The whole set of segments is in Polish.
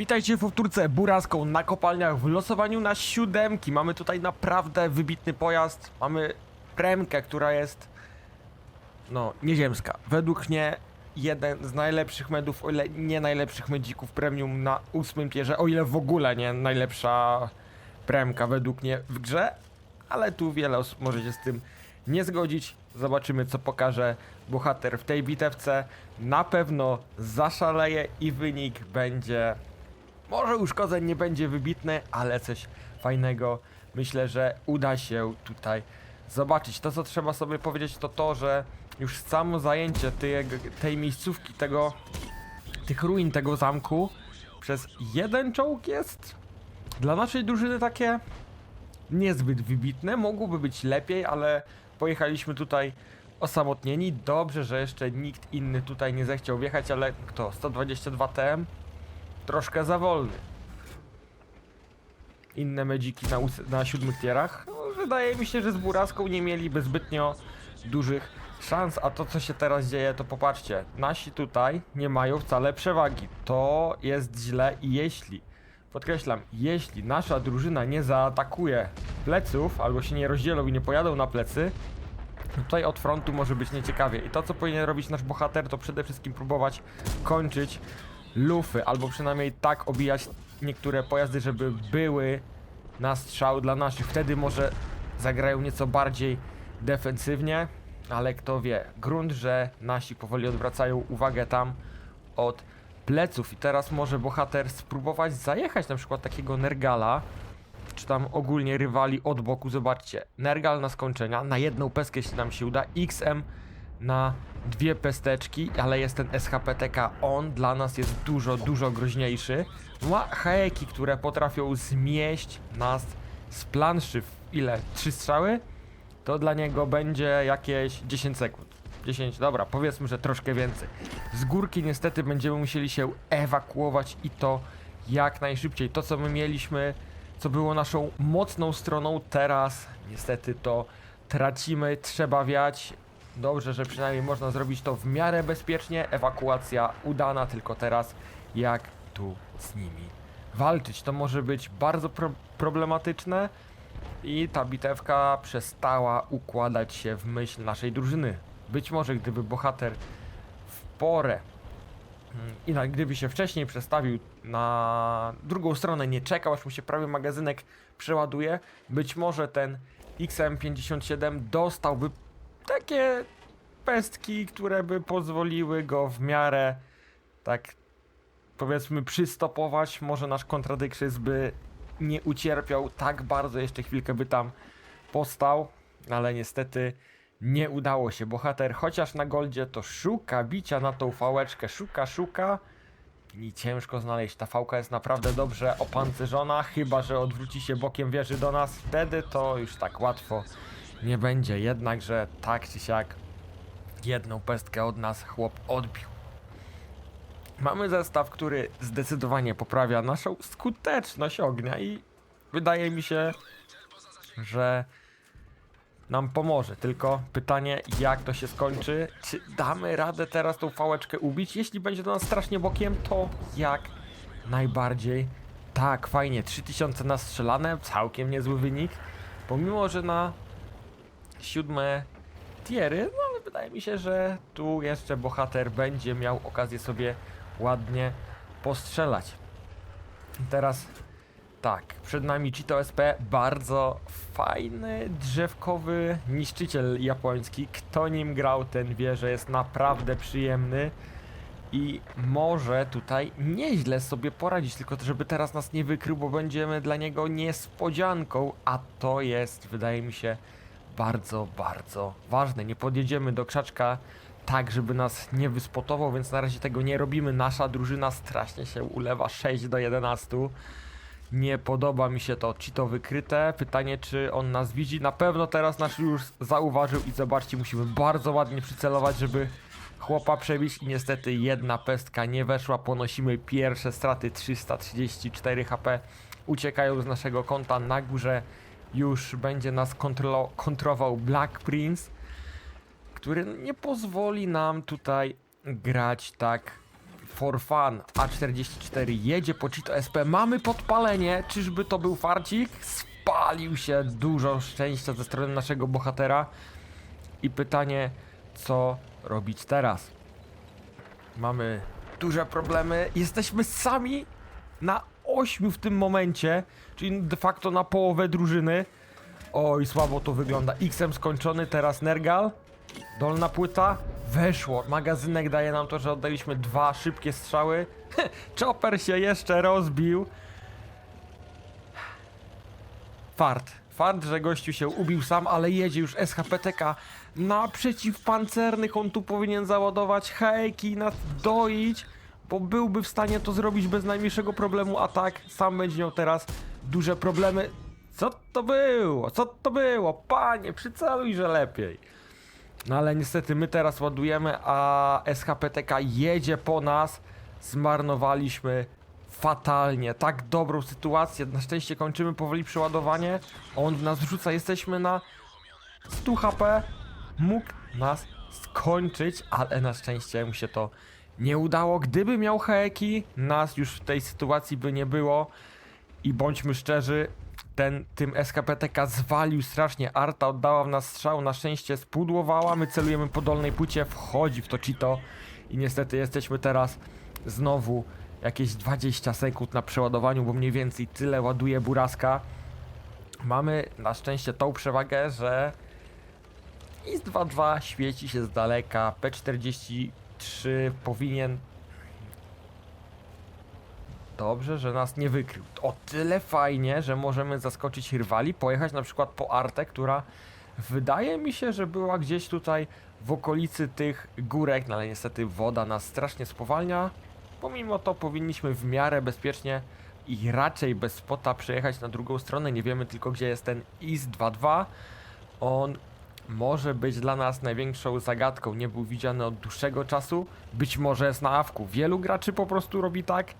Witajcie w powtórce buraską na kopalniach w losowaniu na siódemki. Mamy tutaj naprawdę wybitny pojazd. Mamy premkę, która jest no, nieziemska. Według mnie jeden z najlepszych medów, o ile nie najlepszych medzików premium na ósmym tierze, o ile w ogóle nie najlepsza premka według mnie w grze, ale tu wiele osób może się z tym nie zgodzić. Zobaczymy, co pokaże bohater w tej bitewce. Na pewno zaszaleje i wynik będzie. Może uszkodzeń nie będzie wybitny, ale coś fajnego. Myślę, że uda się tutaj zobaczyć. To, co trzeba sobie powiedzieć, to to, że już samo zajęcie tej, tej miejscówki, tego, tych ruin tego zamku przez jeden czołg jest dla naszej drużyny takie niezbyt wybitne. Mogłoby być lepiej, ale pojechaliśmy tutaj osamotnieni. Dobrze, że jeszcze nikt inny tutaj nie zechciał wjechać, ale kto? 122 TM? Troszkę za wolny. Inne medziki na, na siódmych tierach? No, wydaje mi się, że z Buraską nie mieliby zbytnio dużych szans, a to co się teraz dzieje, to popatrzcie. Nasi tutaj nie mają wcale przewagi. To jest źle i jeśli Podkreślam, jeśli nasza drużyna nie zaatakuje pleców, albo się nie rozdzielą i nie pojadą na plecy, tutaj od frontu może być nieciekawie. I to, co powinien robić nasz bohater, to przede wszystkim próbować kończyć lufy, albo przynajmniej tak obijać niektóre pojazdy, żeby były na strzał dla naszych. Wtedy może zagrają nieco bardziej defensywnie, ale kto wie. Grunt, że nasi powoli odwracają uwagę tam od pleców i teraz może bohater spróbować zajechać na przykład takiego Nergala, czy tam ogólnie rywali od boku, zobaczcie, Nergal na skończenia, na jedną peskę jeśli nam się uda, XM na dwie pesteczki, ale jest ten SHPTK, on dla nas jest dużo, dużo groźniejszy. Ma haeki, które potrafią zmieść nas z planszy w ile? Trzy strzały? To dla niego będzie jakieś 10 sekund. 10, dobra, powiedzmy, że troszkę więcej. Z górki niestety będziemy musieli się ewakuować i to jak najszybciej. To, co my mieliśmy, co było naszą mocną stroną, teraz niestety to tracimy, trzeba wiać. Dobrze, że przynajmniej można zrobić to w miarę bezpiecznie. Ewakuacja udana, tylko teraz jak tu z nimi walczyć. To może być bardzo pro problematyczne i ta bitewka przestała układać się w myśl naszej drużyny. Być może gdyby bohater w porę mm, i gdyby się wcześniej przestawił na drugą stronę, nie czekał aż mu się prawie magazynek przeładuje, być może ten XM57 dostałby takie pestki, które by pozwoliły go w miarę tak powiedzmy przystopować. Może nasz kontradykrys by nie ucierpiał tak bardzo, jeszcze chwilkę by tam postał, ale niestety nie udało się. Bohater chociaż na goldzie to szuka bicia na tą fałeczkę, szuka, szuka. I ciężko znaleźć. Ta fałka jest naprawdę dobrze opancerzona, chyba że odwróci się bokiem wieży do nas. Wtedy to już tak łatwo nie będzie. Jednakże tak czy siak jedną pestkę od nas chłop odbił. Mamy zestaw, który zdecydowanie poprawia naszą skuteczność ognia i wydaje mi się, że nam pomoże. Tylko pytanie, jak to się skończy? Czy damy radę teraz tą fałeczkę ubić? Jeśli będzie do nas strasznie bokiem, to jak najbardziej. Tak, fajnie, 3000 nastrzelane, całkiem niezły wynik. Pomimo, że na siódme tiery, no ale wydaje mi się, że tu jeszcze bohater będzie miał okazję sobie ładnie postrzelać. Teraz tak, przed nami Cheeto SP, bardzo fajny, drzewkowy niszczyciel japoński. Kto nim grał, ten wie, że jest naprawdę przyjemny i może tutaj nieźle sobie poradzić, tylko żeby teraz nas nie wykrył, bo będziemy dla niego niespodzianką, a to jest, wydaje mi się, bardzo, bardzo ważne. Nie podjedziemy do krzaczka tak, żeby nas nie wyspotował, więc na razie tego nie robimy. Nasza drużyna strasznie się ulewa 6 do 11. Nie podoba mi się to cheato wykryte. Pytanie, czy on nas widzi. Na pewno teraz nas już zauważył i zobaczcie, musimy bardzo ładnie przycelować, żeby chłopa przebić i niestety jedna pestka nie weszła. Ponosimy pierwsze straty 334 HP. Uciekają z naszego konta na górze. Już będzie nas kontrolo- kontrował Black Prince który nie pozwoli nam tutaj grać tak for fun. A44 jedzie po Cheeto SP. Mamy podpalenie. Czyżby to był farcik? Spalił się. Dużo szczęścia ze strony naszego bohatera. I pytanie, co robić teraz? Mamy duże problemy. Jesteśmy sami na ośmiu w tym momencie, czyli de facto na połowę drużyny. Oj, słabo to wygląda. X-em skończony, teraz Nergal. Dolna płyta. Weszło. Magazynek daje nam to, że oddaliśmy dwa szybkie strzały. Chopper się jeszcze rozbił. Fart. Fart, że gościu się ubił sam, ale jedzie już SHPTK na przeciwpancernych. On tu powinien załadować hejki, nas doić, bo byłby w stanie to zrobić bez najmniejszego problemu, a tak sam będzie miał teraz duże problemy. Co to było? Co to było? Panie, przyceluj, że lepiej. No ale niestety my teraz ładujemy, a SHPTK jedzie po nas. Zmarnowaliśmy fatalnie. Tak dobrą sytuację. Na szczęście kończymy powoli przeładowanie. On w nas wrzuca. Jesteśmy na 100 HP. Mógł nas skończyć, ale na szczęście mu się to nie udało. Gdyby miał heki, nas już w tej sytuacji by nie było. I bądźmy szczerzy, ten tym SKPTK zwalił strasznie. Arta oddała w nas strzał, na szczęście spudłowała. My celujemy po dolnej płycie, wchodzi w to Cheeto. I niestety jesteśmy teraz znowu jakieś 20 sekund na przeładowaniu, bo mniej więcej tyle ładuje Buraska. Mamy na szczęście tą przewagę, że IS 2.2 świeci się z daleka. P43 powinien Dobrze, że nas nie wykrył. O tyle fajnie, że możemy zaskoczyć rywali, pojechać na przykład po Artę, która wydaje mi się, że była gdzieś tutaj w okolicy tych górek, no ale niestety woda nas strasznie spowalnia. Pomimo to powinniśmy w miarę bezpiecznie i raczej bez spota przejechać na drugą stronę. Nie wiemy tylko gdzie jest ten IS-22. On może być dla nas największą zagadką. Nie był widziany od dłuższego czasu. Być może jest na awku. Wielu graczy po prostu robi tak,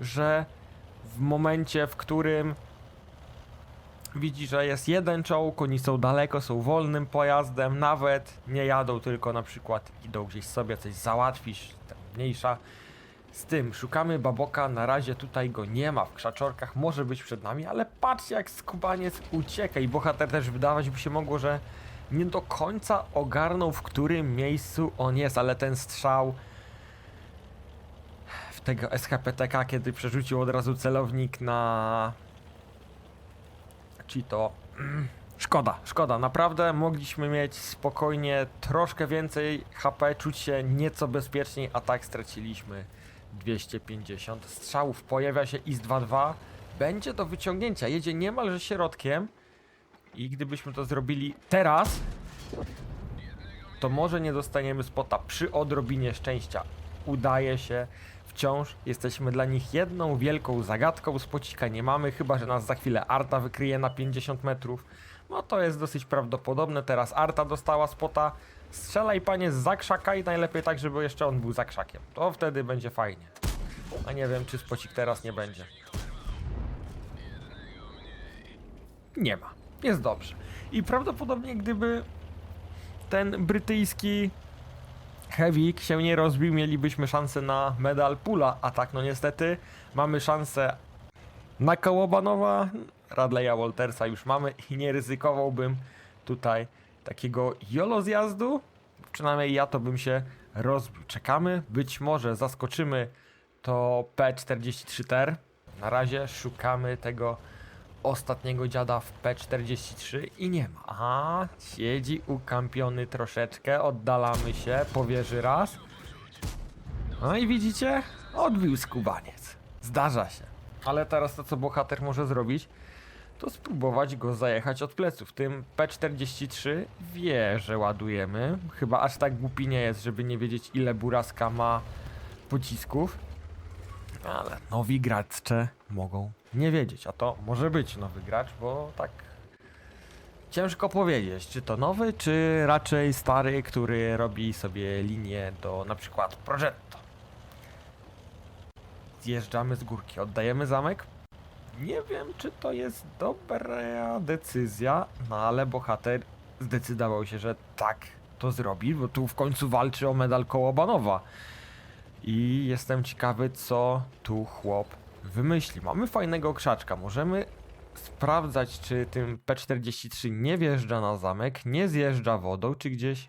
że w momencie, w którym widzi, że jest jeden czołg, oni są daleko, są wolnym pojazdem, nawet nie jadą, tylko na przykład idą gdzieś sobie coś załatwić, mniejsza. Z tym szukamy baboka, na razie tutaj go nie ma w krzaczorkach, może być przed nami, ale patrzcie jak skubaniec ucieka i bohater też wydawać by się mogło, że nie do końca ogarnął w którym miejscu on jest, ale ten strzał w tego SHPTK, kiedy przerzucił od razu celownik na Cheeto. Mm, Szkoda, szkoda, naprawdę mogliśmy mieć spokojnie troszkę więcej HP, czuć się nieco bezpieczniej, a tak straciliśmy 250 strzałów. Pojawia się IS-22, będzie do wyciągnięcia, jedzie niemalże środkiem i gdybyśmy to zrobili teraz, to może nie dostaniemy spota przy odrobinie szczęścia. Udaje się, wciąż jesteśmy dla nich jedną wielką zagadką. Spocika nie mamy, chyba że nas za chwilę Arta wykryje na 50 metrów. No to jest dosyć prawdopodobne. Teraz Arta dostała spota. Strzelaj panie z zakrzaka i najlepiej tak, żeby jeszcze on był za krzakiem. To wtedy będzie fajnie. A nie wiem, czy spocik teraz nie będzie. Nie ma. Jest dobrze. I prawdopodobnie gdyby ten brytyjski Hewik się nie rozbił, mielibyśmy szansę na medal pula, a tak no niestety mamy szansę na Kołobanowa, Radleya Waltersa już mamy i nie ryzykowałbym tutaj takiego jolo zjazdu, przynajmniej ja to bym się rozbił. Czekamy, być może zaskoczymy to P43TR. Na razie szukamy tego ostatniego dziada w P43 i nie ma. Aha, siedzi ukampiony troszeczkę, oddalamy się, powierzy raz. No i widzicie? Odbił skubaniec. Zdarza się. Ale teraz to, co bohater może zrobić, to spróbować go zajechać od pleców. Tym P43 wie, że ładujemy. Chyba aż tak głupi nie jest, żeby nie wiedzieć, ile Buraska ma pocisków. Ale nowi gracze mogą nie wiedzieć, a to może być nowy gracz, bo tak ciężko powiedzieć, czy to nowy, czy raczej stary, który robi sobie linię do na przykład Progetto. Zjeżdżamy z górki, oddajemy zamek. Nie wiem, czy to jest dobra decyzja, no ale bohater zdecydował się, że tak to zrobi, bo tu w końcu walczy o medal Kołobanowa. I jestem ciekawy, co tu chłop wymyśli. Mamy fajnego krzaczka. Możemy sprawdzać, czy tym P43 nie wjeżdża na zamek, nie zjeżdża wodą, czy gdzieś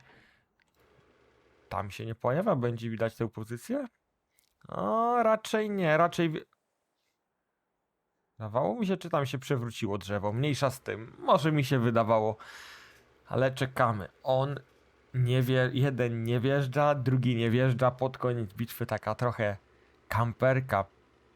tam się nie pojawia. Będzie widać tę pozycję? O, raczej nie, raczej. Wydawało mi się, czy tam się przewróciło drzewo. Mniejsza z tym. Może mi się wydawało. Ale czekamy. On nie wie, jeden nie wjeżdża, drugi nie wjeżdża. Pod koniec bitwy taka trochę kamperka.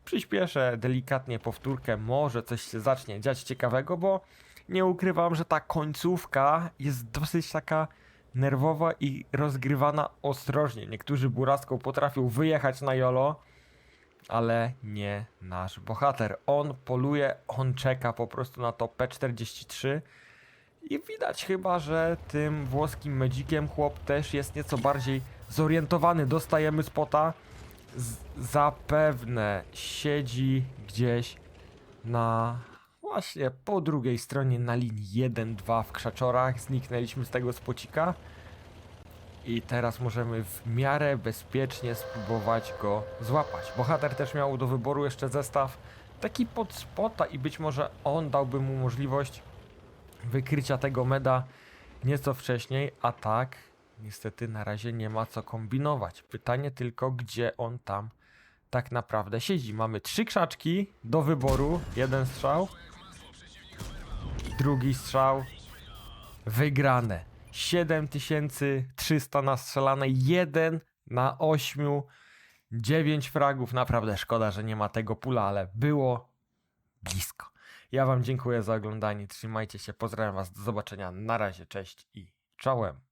Przyspieszę delikatnie powtórkę. Może coś się zacznie dziać ciekawego, bo nie ukrywam, że ta końcówka jest dosyć taka nerwowa i rozgrywana ostrożnie. Niektórzy buraską potrafią wyjechać na jolo, ale nie nasz bohater. On poluje, on czeka po prostu na to P43 i widać chyba, że tym włoskim medzikiem chłop też jest nieco bardziej zorientowany. Dostajemy spota. Z zapewne siedzi gdzieś na właśnie po drugiej stronie na linii 1-2 w krzaczorach. Zniknęliśmy z tego spocika. I teraz możemy w miarę bezpiecznie spróbować go złapać. Bohater też miał do wyboru jeszcze zestaw taki pod spota i być może on dałby mu możliwość wykrycia tego meda nieco wcześniej, a tak niestety na razie nie ma co kombinować. Pytanie tylko, gdzie on tam tak naprawdę siedzi. Mamy trzy krzaczki do wyboru, jeden strzał, drugi strzał, wygrane. 7300 nastrzelane, 1 na 8, 9 fragów. Naprawdę szkoda, że nie ma tego pula, ale było blisko. Ja Wam dziękuję za oglądanie. Trzymajcie się, pozdrawiam Was, do zobaczenia. Na razie, cześć i czołem.